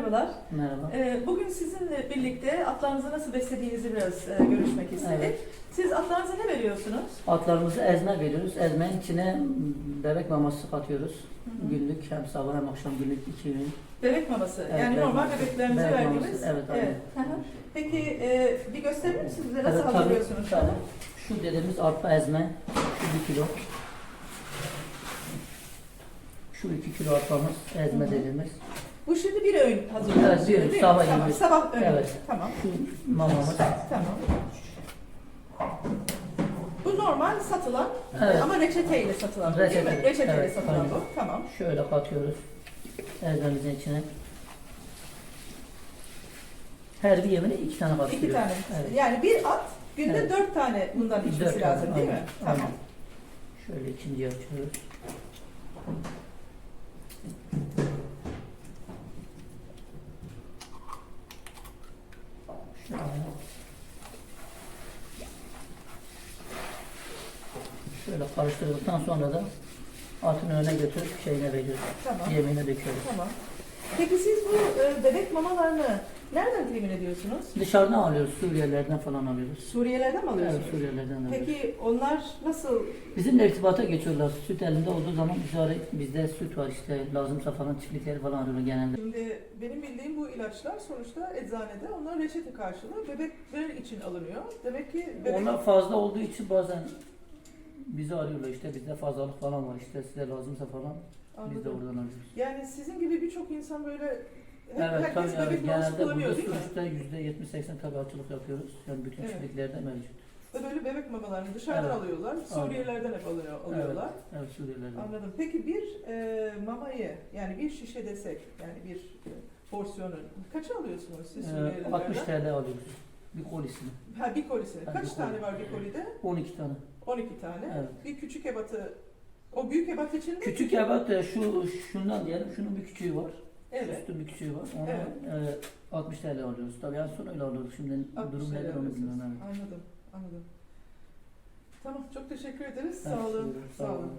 merhabalar. Merhaba. Ee, Bugün sizinle birlikte atlarınızı nasıl beslediğinizi biraz e, görüşmek istedik. Evet. Siz atlarınıza ne veriyorsunuz? Atlarımızı ezme veriyoruz. Ezmenin içine bebek maması katıyoruz. Hı hı. Günlük hem sabah hem akşam günlük iki gün. Bebek maması. Evet, yani bebek normal maması. bebeklerimize Bebek verdiğimiz. maması, evet, aynen. Hı hı. Peki e, bir gösterir misiniz bize nasıl Evet, hazırlıyorsunuz? tabii. Şu dediğimiz arpa ezme. Şu bir kilo. Şu iki kilo arpamız ezme dediğimiz. Bu şimdi bir öğün hazırlıyorsunuz Evet, bir öğün, sabah yemeği. Sabah öğün. Evet. Tamam. Mamamız. Tamam. Bu normal satılan Evet. ama reçeteyle satılan bu değil mi? Reçete, Reçeteyle evet, satılan aynen. bu. Tamam. Şöyle katıyoruz. Ezmemizin içine. Her bir yemine iki tane katıyoruz. İki tane. Evet. Yani bir at günde Evet. dört tane bundan içmesi Dört tane, lazım değil mi? aynen, Tamam. aynen. Şöyle ikinciyi açıyoruz. Şöyle. Karıştırdıktan sonra da atın önüne götürüp şeyine veriyoruz. Tamam. Yemeğine döküyoruz. Tamam. Peki siz bu e, bebek mamalarını nereden temin ediyorsunuz? Dışarıdan alıyoruz, Suriyelilerden falan alıyoruz. Suriyelerden mi Evet, alıyorsunuz? Suriyelilerden alıyoruz. Peki onlar nasıl? Bizimle irtibata geçiyorlar. Süt elinde olduğu zaman arayıp bizde süt var işte lazımsa falan çiftlikleri falan arıyorlar genelde. Şimdi benim bildiğim bu ilaçlar sonuçta eczanede onlar reçete karşılığı bebekler için alınıyor. Demek ki bebek... Onlar fazla olduğu için bazen bizi arıyorlar işte bizde fazlalık falan var işte size lazımsa falan biz de Anladım. oradan alıyoruz. Yani sizin gibi birçok insan böyle hep, Evet tabii herkes evet, bebek maması genelde kullanıyor burada değil mi? seksen tabii açılık yapıyoruz. Yani bütün Evet. çiftliklerde mevcut. Ve böyle bebek mamalarını dışarıdan Evet. alıyorlar. Suriyelilerden hep alıyor, alıyorlar. Evet Suriyelilerden. Anladım. Peki bir e, mamayı yani bir şişe desek yani bir e, porsiyonu kaça alıyorsunuz siz Ee, Suriyelilerden? 60 TL alıyoruz. Bir kolisini. Ha bir kolisini. Ha, Kaç bir tane koli. var bir kolide? 12 tane. 12 tane. Evet. Bir küçük ebatı o büyük ebat için mi? Küçük ebat da şu şundan diyelim şunun bir küçüğü var. Evet. Üstün bir küçüğü var. Onu Evet. e, 60 TL alıyoruz. Tabii en son öyle alıyoruz. Şimdi 60 durum nedir onu bilmiyorum. Evet. Anladım. Anladım. Tamam. Çok teşekkür ederiz. Sağ olun. Sağ olun. olun.